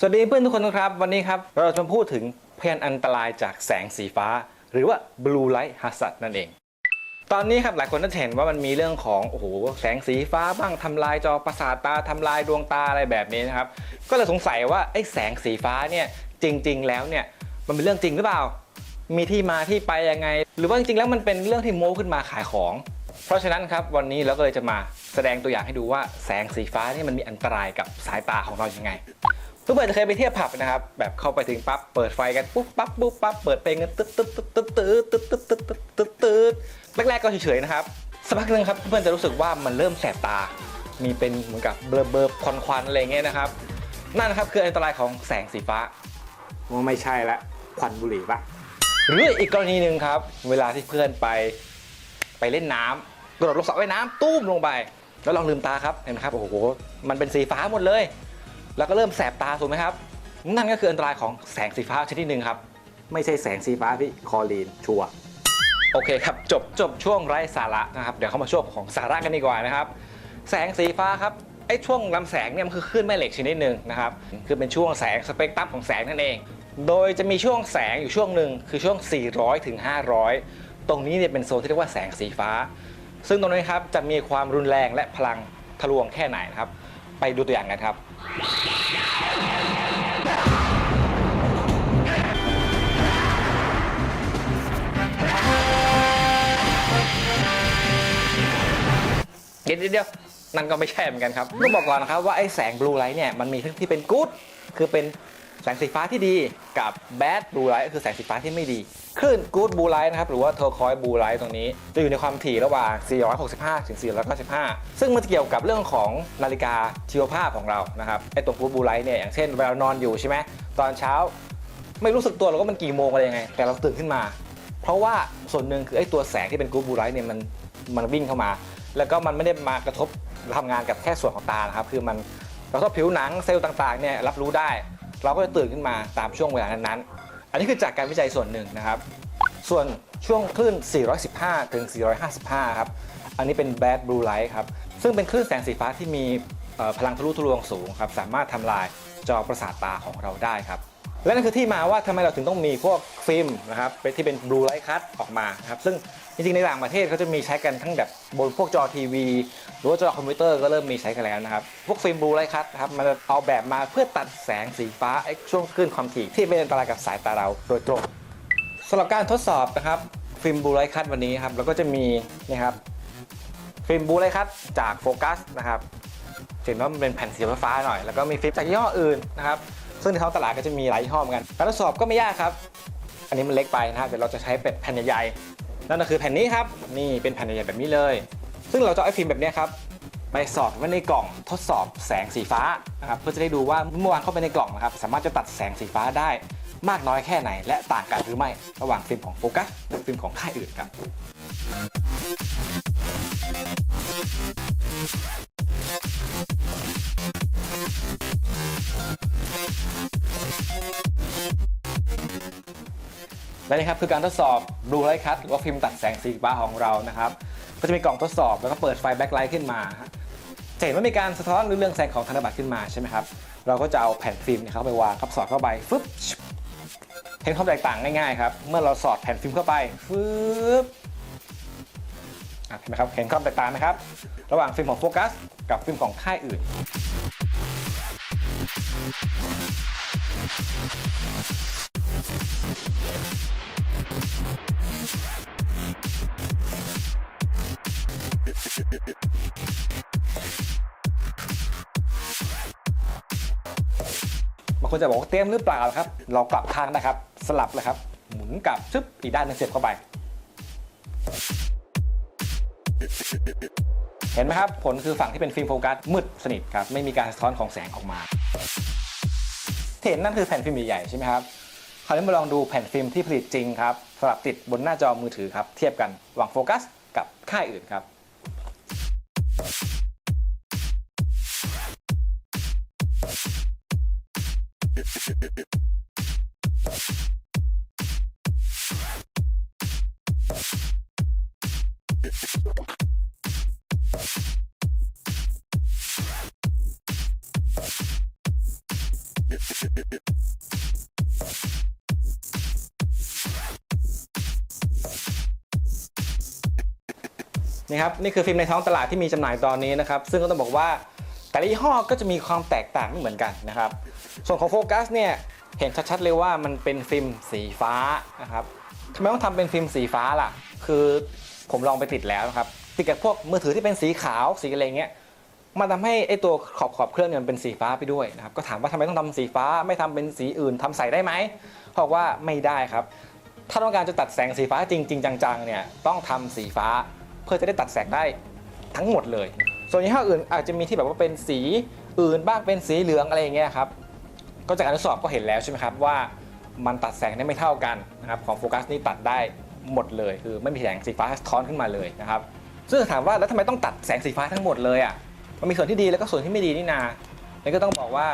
สวัสดีเพื่อนทุกคนนะครับ วันนี้ครับ เราจะมาพูดถึงพยานอันตรายจากแสงสีฟ้า หรือว่า blue light hazard นั่นเอง ตอนนี้ครับหลายคนน่าจะเห็นว่ามันมีเรื่องของโอ้โหแสงสีฟ้าบ้างทำลายจอประสาทตาทำลายดวงตาอะไรแบบนี้นะครับ ก็เลยสงสัยว่าไอ้แสงสีฟ้าเนี่ยจริง ๆ แล้วเนี่ยมันเป็นเรื่องจริงหรือเปล่า มีที่มาที่ไปยังไง หรือว่าจริงๆแล้วมันเป็นเรื่องที่โม้ขึ้นมาขายของ เพราะฉะนั้นครับวันนี้เราก็เลยจะมาแสดงตัวอย่างให้ดูว่าแสงสีฟ้านี่มันมีอันตรายกับสายตาของเรายังไง เพื่อนจะเคยไปเที่ยวผับนะครับ แบบเข้าไปถึงปั๊บเปิดไฟกันปุ๊บปั๊บปุ๊บปั๊บเปิดเพลงกันตึ๊ดตึ๊ดตึ๊ดตึ๊ดตึ๊ดตึ๊ดตึ๊ดตึ๊ดตึ๊ดตึ๊ดตึ๊ดแรกๆก็เฉยๆนะครับสักพักหนึงครับเพื่อนจะรู้สึกว่ามันเริ่มแสบตา มีเป็นเหมือนกับเบลอเบลอควันควันๆอะไรเงี้ยนะครับ นั่นนะครับคืออันตรายของแสงสีฟ้าว่าไม่ใช่ละควันบุหรี่ปะหรืออีกกรณีหนึ่งครับ เวลาที่เพื่อนไปไปเล่นน้ำกระโดดลงสระว่ายน้ำตุ้มลงไป แล้วลองลืมตาครับเห็นไหมครับโอ้โหมันเป็นสีฟ้าหมดเลย แล้วก็เริ่มแสบตาถูกไหมครับ นั่นก็คืออันตรายของแสงสีฟ้าชนิดหนึ่งครับ ไม่ใช่แสงสีฟ้าพี่คอลีนชัวร์โอเคครับ จบจบช่วงไร้สาระนะครับ เดี๋ยวเข้ามาช่วงของสาระกันดีกว่านะครับ แสงสีฟ้าครับไอ้ช่วงลำแสงเนี่ยมันคือคลื่นแม่เหล็กชนิดหนึ่งนะครับ คือเป็นช่วงแสงสเปกตรัมของแสงนั่นเอง โดยจะมีช่วงแสงอยู่ช่วงหนึ่งคือช่วง 400ถึง500 ตรงนี้เนี่ยเป็นโซนที่เรียกว่าแสงสีฟ้า ซึ่งตรงนี้ครับจะมีความรุนแรงและพลังทะลวงแค่ไหนนะครับ ไปดูตัวอย่างกันครับ เดี๋ยวเดี๋ยวนั่นก็ไม่ใช่เหมือนกันครับต้องบอกก่อนนะครับว่าไอ้แสงบลูไลท์เนี่ยมันมีทั้งที่เป็นกู๊ดคือเป็นแสงสีฟ้าที่ดีกับแบดบลูไลท์คือแสงสีฟ้าที่ไม่ดี คลื่นกู๊ดบูไลท์นะครับหรือว่าเทอร์คอยบูไลท์ตรงนี้จะอยู่ในความถี่ระหว่าง 465 ถึง 495 ซึ่งมันเกี่ยวกับเรื่องของนาฬิกาชีวภาพของเรานะครับไอ้ตัวกู๊ดบูไลท์เนี่ยอย่างเช่นเวลานอนอยู่ใช่ไหมตอนเช้า ไม่รู้สึกตัวหรอกว่ามันกี่โมงอะไรยังไง แต่เราตื่นขึ้นมา เพราะว่าส่วนหนึ่งคือไอ้ตัวแสงที่เป็นกู๊ดบูไลท์เนี่ยมันมันวิ่งเข้ามา แล้วก็มันไม่ได้มากระทบทำงานกับแค่ส่วนของตานะครับคือมันกระทบผิวหนังเซลล์ต่างๆเนี่ยรับรู้ได้ เราก็จะตื่นขึ้นมาตามช่วงเวลานั้นๆ นนี้คือจากการวิจัยส่วนหนึ่งนะครับ ส่วนช่วงคลื่น 415 ถึง 455 ครับ อันนี้เป็น bad blue light ครับ ซึ่งเป็นคลื่นแสงสีฟ้าที่มีพลังทะลุทะลวงสูงครับ สามารถทำลายจอประสาทตาของเราได้ครับ และนั่นคือที่มาว่าทำไมเราถึงต้องมีพวกฟิล์มนะครับเป็นที่เป็น blue light cut ออกมาครับซึ่งจริงๆในต่างประเทศเขาจะมีใช้กันทั้งแบบบนพวกจอทีวี หรือว่าจอคอมพิวเตอร์ก็เริ่มมีใช้กันแล้วนะครับ พวกฟิล์ม blue light cut นะครับมันจะเอาแบบมาเพื่อตัดแสงสีฟ้าช่วงคลื่นความถี่ที่เป็นอันตรายกับสายตาเราโดยตรงสำหรับการทดสอบนะครับฟิล์มบลูไลท์คัตวันนี้ครับเราก็จะมีนี่ครับฟิล์มบลูไลท์คัตจากโฟกัสนะครับเห็นว่ามันเป็นแผ่นสีฟ้าหน่อย แล้วก็มีฟิล์มจากยี่ห้ออื่นนะครับ ซึ่งในท้องตลาดก็จะมีหลายยี่ห้อเหมือนกัน การทดสอบก็ไม่ยากครับ อันนี้มันเล็กไปนะครับเดี๋ยวเราจะใช้เป็นแผ่นใหญ่ๆ นั่นก็คือแผ่นนี้ครับ นี่เป็นแผ่นใหญ่ๆแบบนี้เลย ซึ่งเราจะเอาไอ้ฟิล์มแบบนี้ครับไปสอดไว้ในกล่องทดสอบแสงสีฟ้านะครับเพื่อจะได้ดูว่าเมื่อวางเข้าไปในกล่องนะครับสามารถจะตัดแสงสีฟ้าได้มากน้อยแค่ไหน และต่างกันหรือไม่ระหว่างฟิล์มของโฟกัสและฟิล์มของค่ายอื่นครับ และนี่ครับคือการทดสอบ Blue Light Cut หรือว่าฟิล์มตัดแสงสีฟ้าของเรานะครับ ก็จะมีกล่องทดสอบแล้วก็เปิดไฟแบ็คไลท์ขึ้นมาจะเห็นว่ามีการสะท้อนหรือเรื่องแสงของธนบัตรขึ้นมาใช่ไหมครับ เราก็จะเอาแผ่นฟิล์มนี่ยเข้าไปวางครับสอดเข้าไปฟึบชิบเห็นความแตกต่างง่ายๆครับ เมื่อเราสอดแผ่นฟิล์มเข้าไปฟึบเห็นไหมครับ เห็นความแตกต่างไหมครับ ระหว่างฟิล์มของโฟกัสกับฟิล์มของค่ายอื่นางคนจะบอกว่าเต็มหรือเปล่าครับ เรากลับข้างนะครับ สลับเลยครับ หมุนกลับชึบอีกด้านนึงเสียบเข้าไป เห็นไหมครับ ผลคือฝั่งที่เป็นฟิล์มโฟกัสมืดสนิทครับ ไม่มีการสะท้อนของแสงออกมาที่เห็นนั่นคือแผ่นฟิล์มใหญ่ๆใช่ไหมครับ คราวนี้มาลองดูแผ่นฟิล์มที่ผลิตจริงครับสลับติดบนหน้าจอมือถือครับ เทียบกันหว่างโฟกัสกับค่ายอื่นครับ นะครับนี่คือฟิล์มในท้องตลาดที่มีจำหน่ายตอนนี้นะครับ ซึ่งก็ต้องบอกว่าแต่ละยี่ห้อก็จะมีความแตกต่างเหมือนกันนะครับ ส่วนของโฟกัสเนี่ยเห็นชัดๆเลยว่ามันเป็นฟิล์มสีฟ้านะครับทำไมต้องทำเป็นฟิล์มสีฟ้าล่ะ คือ ผมลองไปติดแล้วนะครับติดกับพวกมือถือที่เป็นสีขาวสีอะไรเงี้ยมันทำให้ไอตัวขอบขอบเครื่องเนี่ยมันเป็นสีฟ้าไปด้วยนะครับก็ถามว่าทำไมต้องทำสีฟ้าไม่ทำเป็นสีอื่นทำใส่ได้ไหมบอกว่าไม่ได้ครับ ถ้าต้องการจะตัดแสงสีฟ้าจริง ๆ จังๆเนี่ยต้องทำสีฟ้าเพื่อจะได้ตัดแสงได้ทั้งหมดเลย ส่วนยี่ห้ออื่นอาจจะมีที่แบบว่าเป็นสีอื่นบ้างเป็นสีเหลืองอะไรอย่างเงี้ยครับก็จากการทดสอบก็เห็นแล้วใช่ไหมครับว่ามันตัดแสงได้ไม่เท่ากันนะครับของโฟกัสนี่ตัดได้ หมดเลย คือไม่มีแสงสีฟ้าสะท้อนขึ้นมาเลยนะครับซึ่งถามว่าแล้วทำไมต้องตัดแสงสีฟ้าทั้งหมดเลยอะมันมีส่วนที่ดีแล้วก็ส่วนที่ไม่ดีนี่นาแล้วก็ต้องบอกว่า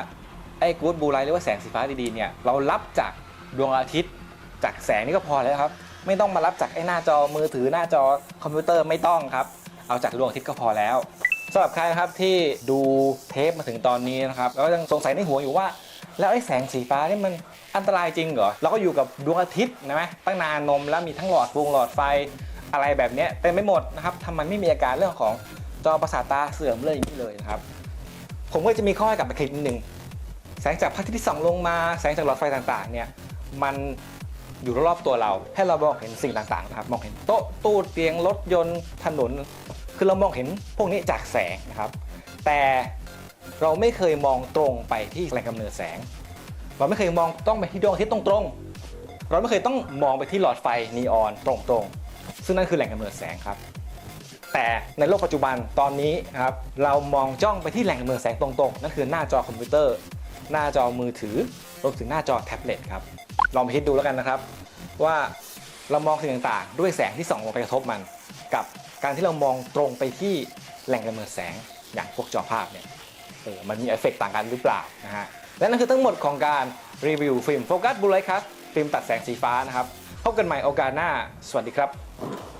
ไอ้กู๊ดบูไลหรือว่าแสงสีฟ้าดีๆเนี่ยเรารับจากดวงอาทิตย์จากแสงนี่ก็พอแล้วครับ ไม่ต้องมารับจากไอ้หน้าจอมือถือหน้าจอคอมพิวเตอร์ไม่ต้องครับ เอาจากดวงอาทิตย์ก็พอแล้วสำหรับใครนะครับที่ดูเทปมาถึงตอนนี้นะครับแล้วยังสงสัยในหัวอยู่ว่า แล้วไอ้แสงสีฟ้านี่มันอันตรายจริงเหรอเราก็อยู่กับดวงอาทิตย์นะไหมตั้งนานนมแล้วมีทั้งหลอดวงหลอดไฟอะไรแบบนี้เต็มไปหมดนะครับทำไมไม่มีอาการเรื่องของจอประสาทตาเสื่อมเลยอย่างนี้เลยนะครับ ผมก็จะมีข้อให้กับคลิปนิดนึงแสงจากพระอาทิตย์ที่ส่องลงมาแสงจากหลอดไฟต่างๆเนี่ยมันอยู่รอบๆตัวเรา ให้เรามองเห็นสิ่งต่างๆนะครับมองเห็นโต๊ะตู้เตียงรถยนต์ถนน คือเรามองเห็นพวกนี้จากแสงนะครับ แต่ เราไม่เคยมองตรงไปที่แหล่งกำเนิดแสง เราไม่เคยมองต้องไปที่ดวงอาทิตย์ตรงๆ เราไม่เคยต้องมองไปที่หลอดไฟนีออนตรงๆ ซึ่งนั่นคือแหล่งกำเนิดแสงครับ แต่ในโลกปัจจุบันตอนนี้ครับเรามองจ้องไปที่แหล่งกำเนิดแสงตรงๆ นั่นคือหน้าจอคอมพิวเตอร์ หน้าจอมือถือรวมถึงหน้าจอแท็บเล็ตครับ ลองไปคิดดูแล้วกันนะครับ ว่าเรามองสิ่งต่างๆ ด้วยแสงที่ส่องลงไปกระทบมัน กับการที่เรามองตรงไปที่แหล่งกำเนิดแสงอย่างพวกจอภาพเนี่ย เออมันมีเอฟเฟกต์ต่างกันหรือเปล่านะฮะและนั่นคือทั้งหมดของการรีวิวฟิล์มโฟกัสบูไลท์คัสฟิล์มตัดแสงสีฟ้านะครับพบกันใหม่โอกาสหน้า สวัสดีครับ